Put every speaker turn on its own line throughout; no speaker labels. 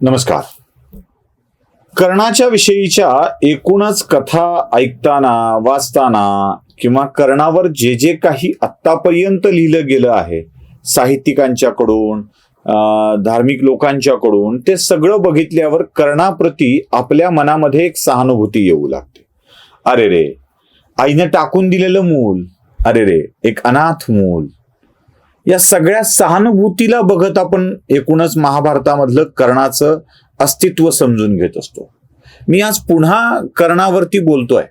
नमस्कार. कर्णाच्या विषयीच्या एकूणच कथा ऐकताना वाचताना किंवा कर्णावर जे जे काही आत्तापर्यंत लिहिलं गेलं आहे साहित्यिकांच्याकडून धार्मिक लोकांच्याकडून ते सगळं बघितल्यावर कर्णाप्रती आपल्या मनामध्ये एक सहानुभूती येऊ लागते. अरे रे आईनं टाकून दिलेलं मूल अरे रे एक अनाथ मूल या सगळ्या सहानुभूतीला बघत आपण एकूणच महाभारतामधलं कर्णाचं अस्तित्व समजून घेत असतो. मी आज पुन्हा कर्णावरती बोलतोय.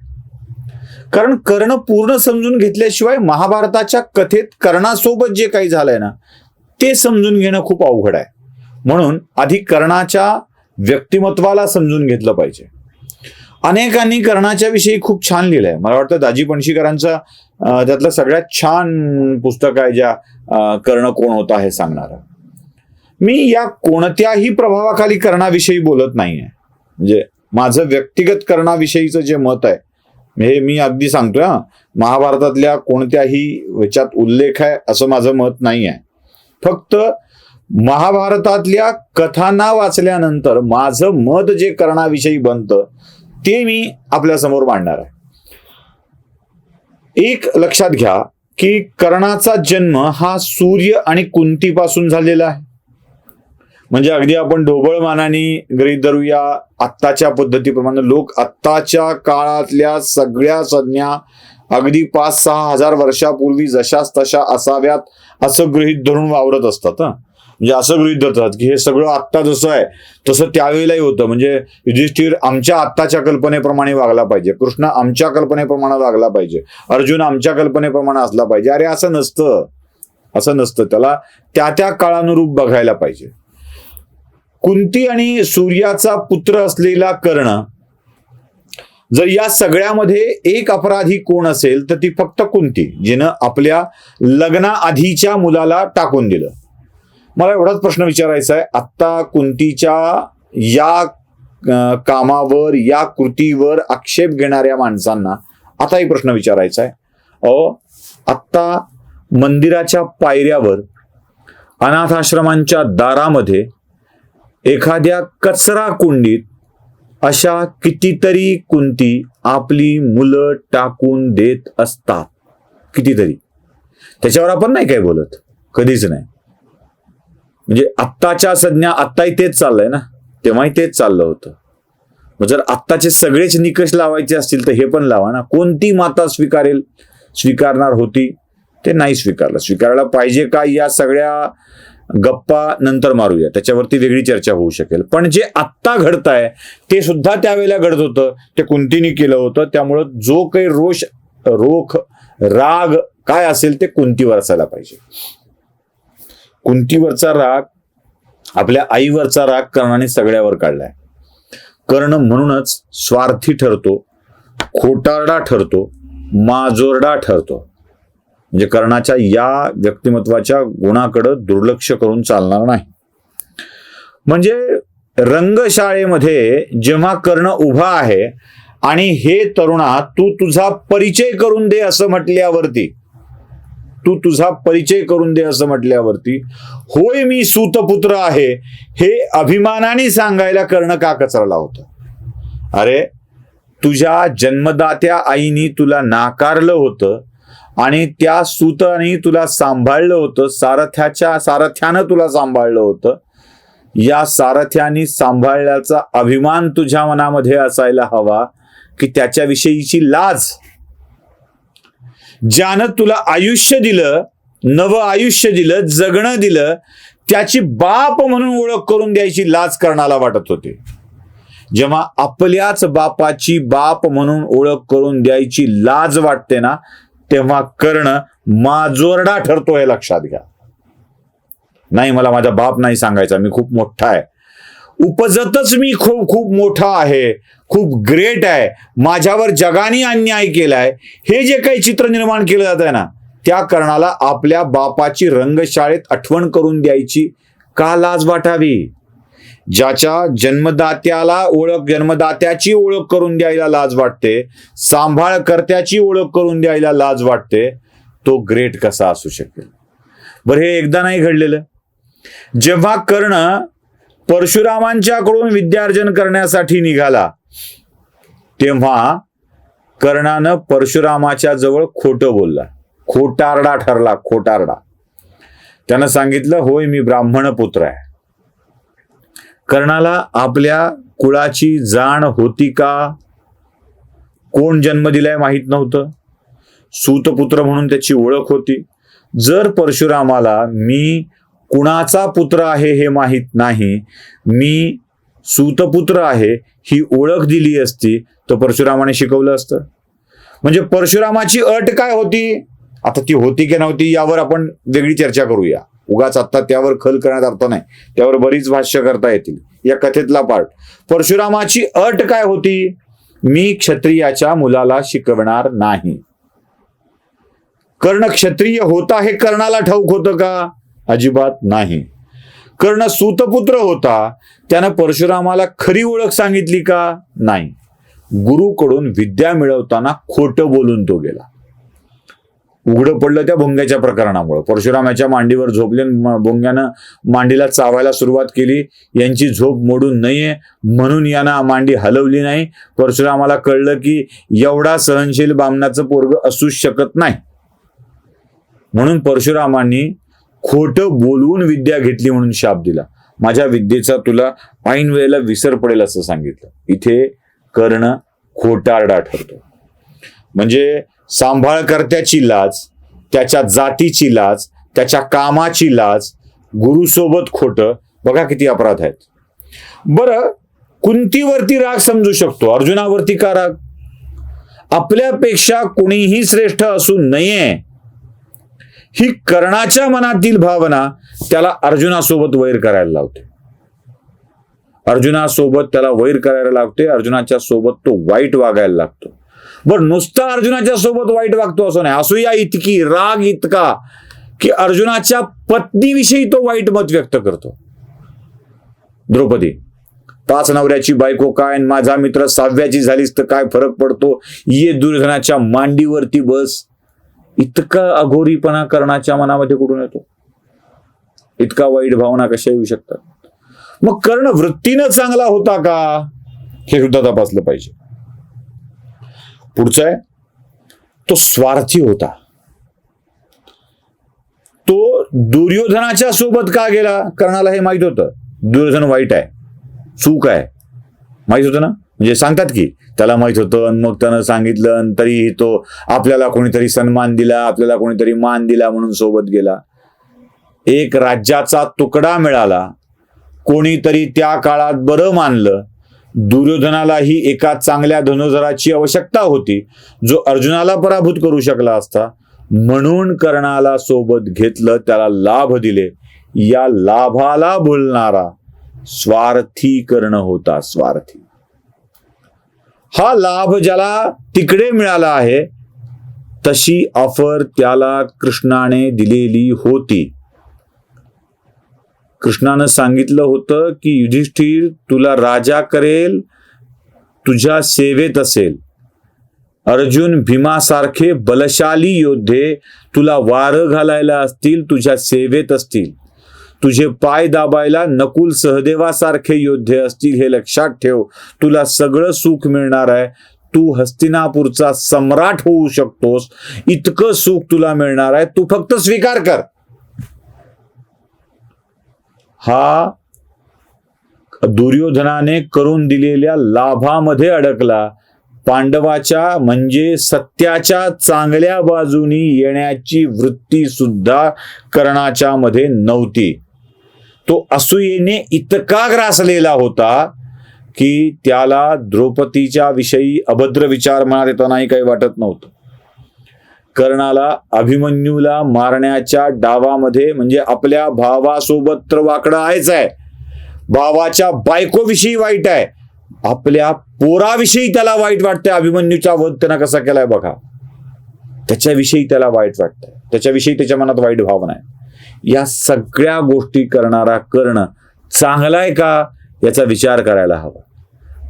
कारण कर्ण पूर्ण समजून घेतल्याशिवाय महाभारताच्या कथेत कर्णासोबत जे काही झालंय ना ते समजून घेणं खूप अवघड आहे. म्हणून आधी कर्णाच्या व्यक्तिमत्वाला समजून घेतलं पाहिजे. अनेकांनी कर्णाच्या विषयी खूप छान लिहिलंय. मला वाटतं दाजी पणशीकरांचा त्यातलं सगळ्यात छान पुस्तक आहे ज्या कर्ण कोण होतं हे सांगणार. मी या कोणत्याही प्रभावाखाली कर्णाविषयी बोलत नाहीये. म्हणजे माझं व्यक्तिगत कर्णाविषयीचं जे मत आहे हे मी अगदी सांगतोय हा. महाभारतातल्या कोणत्याही ह्याच्यात उल्लेख आहे असं माझं मत नाही आहे फक्त महाभारतातल्या कथांना वाचल्यानंतर माझं मत जे कर्णाविषयी बनतं ते मी आपल्यासमोर मांडणार आहे. एक लक्षात घ्या की कर्णाचा जन्म हा सूर्य आणि कुंतीपासून झालेला आहे. म्हणजे अगदी आपण ढोबळ मानाने गृहित धरूया आत्ताच्या पद्धतीप्रमाणे लोक आत्ताच्या काळातल्या सगळ्या संज्ञा अगदी पाच सहा हजार वर्षापूर्वी जशाच तशा असाव्यात असं गृहित धरून वावरत असतात म्हणजे असं गृहित धरतात की हे सगळं आत्ता जसं आहे तसं त्यावेळेलाही होतं. म्हणजे युधिष्ठिर आमच्या आत्ताच्या कल्पनेप्रमाणे वागला पाहिजे. कृष्ण आमच्या कल्पनेप्रमाणे वागला पाहिजे. अर्जुन आमच्या कल्पनेप्रमाणे असला पाहिजे. अरे असं नसतं. असं नसतं. त्याला त्या त्या काळानुरूप बघायला पाहिजे. कुंती आणि सूर्याचा पुत्र असलेला कर्ण जर या सगळ्यामध्ये एक अपराधी कोण असेल तर ती फक्त कुंती जिनं आपल्या लग्नाआधीच्या मुलाला टाकून दिलं. मला एवढाच प्रश्न विचारायचा आहे. आत्ता कुंतीच्या या कामावर या कृतीवर आक्षेप घेणाऱ्या माणसांना आता एक प्रश्न विचारायचा आहे. अहो आत्ता मंदिराच्या पायऱ्यावर अनाथाश्रमांच्या दारामध्ये एखाद्या कचरा कुंडीत अशा कितीतरी कुंती आपली मुलं टाकून देत असतात. कितीतरी. त्याच्यावर आपण नाही काय बोलत. कधीच नाही. म्हणजे आत्ताच्या संज्ञा आत्ताही तेच चाललंय ना? तेव्हाही तेच चाललं होतं. मग जर आत्ताचे सगळेच निकष लावायचे असतील तर हे पण लावा ना. कोणती माता स्वीकारेल? स्वीकारणार होती? ते नाही स्वीकारलं. स्वीकारायला पाहिजे का? या सगळ्या गप्पा नंतर मारूया. त्याच्यावरती वेगळी चर्चा होऊ शकेल. पण जे आत्ता घडत आहे ते सुद्धा त्यावेळेला घडत होतं. ते कुंतीने केलं होतं. त्यामुळं जो काही रोष रोख राग काय असेल ते कुंतीवर असायला पाहिजे. कुंतीवरचा राग आपल्या आईवरचा राग कर्णाने सगळ्यावर काढलाय. कर्ण म्हणूनच स्वार्थी ठरतो खोटारडा ठरतो माजोरडा ठरतो. म्हणजे कर्णाच्या या व्यक्तिमत्वाच्या गुणाकडं दुर्लक्ष करून चालणार नाही. म्हणजे रंगशाळेमध्ये जेव्हा कर्ण उभा आहे आणि हे तरुणा तू तुझा परिचय करून दे असं म्हटल्यावरती तू तुझा परिचय करून दे असं म्हटल्यावरती होय मी सूतपुत्र आहे हे अभिमानाने सांगायला कर्ण का कचरला होतं? अरे तुझ्या जन्मदात्या आईनी तुला नाकारलं होतं आणि त्या सूताने तुला सांभाळलं होतं सारथ्याच्या सारथ्यानं तुला सांभाळलं होतं. या सारथ्याने सांभाळल्याचा अभिमान तुझ्या मनामध्ये असायला हवा की त्याच्याविषयीची लाज ज्यानं तुला आयुष्य दिलं नवं आयुष्य दिलं जगणं दिलं त्याची बाप म्हणून ओळख करून द्यायची लाज करणाला वाटत होते. जेव्हा आपल्याच बापाची बाप म्हणून ओळख करून द्यायची लाज वाटते ना तेव्हा कर्ण माजोरडा ठरतो हे लक्षात घ्या. नाही मला माझा बाप नाही सांगायचा मी खूप मोठा आहे. उपजतच मी खूप खूप मोठा आहे खूप ग्रेट आहे माझ्यावर जगाने अन्याय केलाय हे जे काही चित्र निर्माण केलं जात आहे ना त्या कर्णाला आपल्या बापाची रंगशाळेत आठवण करून द्यायची का लाज वाटावी? ज्याच्या जन्मदात्याला ओळख जन्मदात्याची ओळख करून द्यायला लाज वाटते सांभाळकर्त्याची ओळख करून द्यायला लाज वाटते तो ग्रेट कसा असू शकेल? बरं हे एकदा नाही घडलेलं. जेव्हा कर्ण परशुरामांच्याकडून विद्यार्जन करण्यासाठी निघाला. तेव्हा कर्णानं परशुरामाच्या जवळ खोटं बोलला. खोटारडा ठरला खोटारडा. त्यानं सांगितलं होय मी ब्राह्मण पुत्र आहे. कर्णाला आपल्या कुळाची जाण होती का? कोण जन्म दिलाय माहीत नव्हतं. सूतपुत्र म्हणून त्याची ओळख होती. जर परशुरामाला मी कुणाचा पुत्र आहे हे माहीत नाही. मी सूतपुत्र आहे ही ओळख दिली असती तर परशुरामाने शिकवलं असतं. म्हणजे परशुरामाची अट काय होती? आता ती होती की नव्हती यावर आपण वेगळी चर्चा करूया. उगाच आता त्यावर खल करण्यात अर्थ नाही. त्यावर बरीच भाष्य करता येतील. या कथेतला पार्ट परशुरामाची अट काय होती? मी क्षत्रियाच्या मुलाला शिकवणार नाही. कर्ण क्षत्रिय होता हे कर्णाला ठाऊक होतं का? अजिबात नाही. कर्ण सूतपुत्र होता. त्यानं परशुरामाला खरी ओळख सांगितली का? नाही. गुरुकडून विद्या मिळवताना खोटं बोलून तो गेला. उघडं पडलं त्या भोंग्याच्या प्रकरणामुळे. परशुरामाच्या मांडीवर झोपले भोंग्यानं मांडीला चावायला सुरुवात केली. यांची झोप मोडून नये म्हणून यानं मांडी हलवली नाही. परशुरामाला कळलं की एवढा सहनशील बामणाचं पोरग असूच शकत नाही. म्हणून परशुरामांनी खोटं बोलवून विद्या घेतली म्हणून शाप दिला. माझ्या विद्येचा तुला ऐन वेळेला विसर पडेल असं सांगितलं. इथे कर्ण खोटारडा ठरतो. म्हणजे सांभाळकर्त्याची लाज त्याच्या जातीची लाज त्याच्या कामाची लाज गुरुसोबत खोटं. बघा किती अपराध आहेत. बरं कुंतीवरती राग समजू शकतो अर्जुनावरती का राग? आपल्यापेक्षा कुणीही श्रेष्ठ असू नये ही कर्णाच्या मनातील भावना त्याला अर्जुनासोबत वैर करायला लावते. अर्जुनासोबत त्याला वैर करायला लागते. अर्जुनाच्या सोबत तो वाईट वागायला लागतो. बरं नुसता अर्जुनाच्या सोबत वाईट वागतो असं नाही. असूया इतकी राग इतका की अर्जुनाच्या पत्नीविषयी तो वाईट मत व्यक्त करतो. द्रौपदी पाच नवऱ्याची बायको काय माझा मित्र सहाव्याची झालीस तर काय फरक पडतो? ये दुर्धनाच्या मांडीवरती बस. इतका अघोरीपणा कर्णाच्या मनामध्ये कुठून येतो? इतका वाईट भावना कशा येऊ शकतात? मग कर्ण वृत्तीनं चांगला होता का? हे सुद्धा तपासलं पाहिजे. पुढचं आहे तो स्वार्थी होता. तो दुर्योधनाच्या सोबत का गेला? कर्णाला हे माहीत होतं. दुर्योधन वाईट आहे. चूक आहे. माहीत होतं ना? म्हणजे सांगतात की त्याला माहीत होतं आणि मग त्यानं सांगितलं आणि तरीही तो आपल्याला कोणीतरी सन्मान दिला आपल्याला कोणीतरी मान दिला म्हणून सोबत गेला. एक राज्याचा तुकडा मिळाला. कोणीतरी त्या काळात बरं मानलं. दुर्योधनालाही एका चांगल्या धनुधराची आवश्यकता होती. जो अर्जुनाला पराभूत करू शकला असता म्हणून कर्णाला सोबत घेतलं त्याला लाभ दिले. या लाभाला भुलणारा स्वार्थी कर्ण होता स्वार्थी. हा लाभ ज्याला तिकडे मिळाला आहे तशी ऑफर त्याला कृष्णाने दिलेली होती. कृष्णानं सांगितलं होतं की युधिष्ठिर तुला राजा करेल तुझ्या सेवेत असेल. अर्जुन भीमासारखे बलशाली योद्धे तुला वारं घालायला असतील तुझ्या सेवेत असतील. तुझे पाय दाबायला नकुल सहदेवासारखे योद्धे असतील हे लक्षात ठेव. तुला सगळं सुख मिळणार आहे. तू हस्तिनापूरचा सम्राट होऊ शकतोस. इतकं सुख तुला मिळणार आहे. तू फक्त स्वीकार कर. हा दुर्योधनाने करून दिलेल्या लाभामध्ये अडकला. पांडवाच्या म्हणजे सत्याच्या चांगल्या बाजूनी येण्याची वृत्ती सुद्धा कर्णाच्या मध्ये नव्हती. तो असूयेने इतका ग्रासलेला होता की त्याला द्रौपदीच्या विषयी अभद्र विचार मनात येतानाही काही वाटत नव्हतं. कर्णाला अभिमन्यूला मारण्याच्या डावामध्ये म्हणजे आपल्या भावासोबत तर वाकडं आहेच आहे. भावाच्या बायकोविषयी वाईट आहे. आपल्या पोराविषयी त्याला वाईट वाटतंय. अभिमन्यूचा वध त्यानं कसा केलाय बघा. त्याच्याविषयी त्याला वाईट वाटतंय. त्याच्याविषयी त्याच्या मनात वाईट भावना आहे. या सगळ्या गोष्टी करणारा कर्ण चांगला आहे का याचा विचार करायला हवा.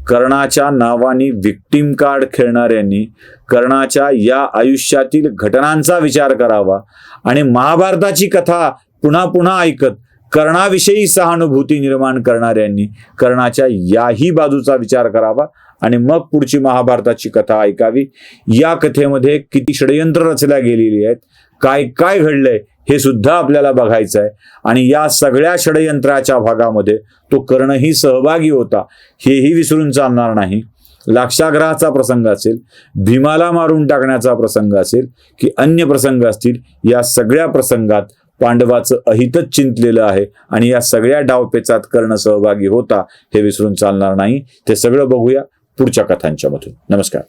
कर्णाच्या नावाने विक्टीम कार्ड खेळणाऱ्यांनी कर्णाच्या या आयुष्यातील घटनांचा विचार करावा आणि महाभारताची कथा पुन्हा पुन्हा ऐकत कर्णाविषयी सहानुभूती निर्माण करणाऱ्यांनी कर्णाच्या याही बाजूचा विचार करावा आणि मग पुढची महाभारताची कथा ऐकावी. या कथेमध्ये किती षडयंत्र रचल्या गेलेली आहेत. काय काय घडलंय? हे सुद्धा आपल्याला बघायचं आहे आणि या सगळ्या षडयंत्राच्या भागामध्ये तो कर्णही सहभागी होता. हेही विसरून चालणार नाही. लाक्षाग्रहाचा प्रसंग असेल भीमाला मारून टाकण्याचा प्रसंग असेल की अन्य प्रसंग असतील या सगळ्या प्रसंगात पांडवाचं अहितच चिंतलेलं आहे आणि या सगळ्या डावपेचात कर्ण सहभागी होता हे विसरून चालणार नाही. ते सगळं बघूया पुढच्या कथांच्या मधून. नमस्कार.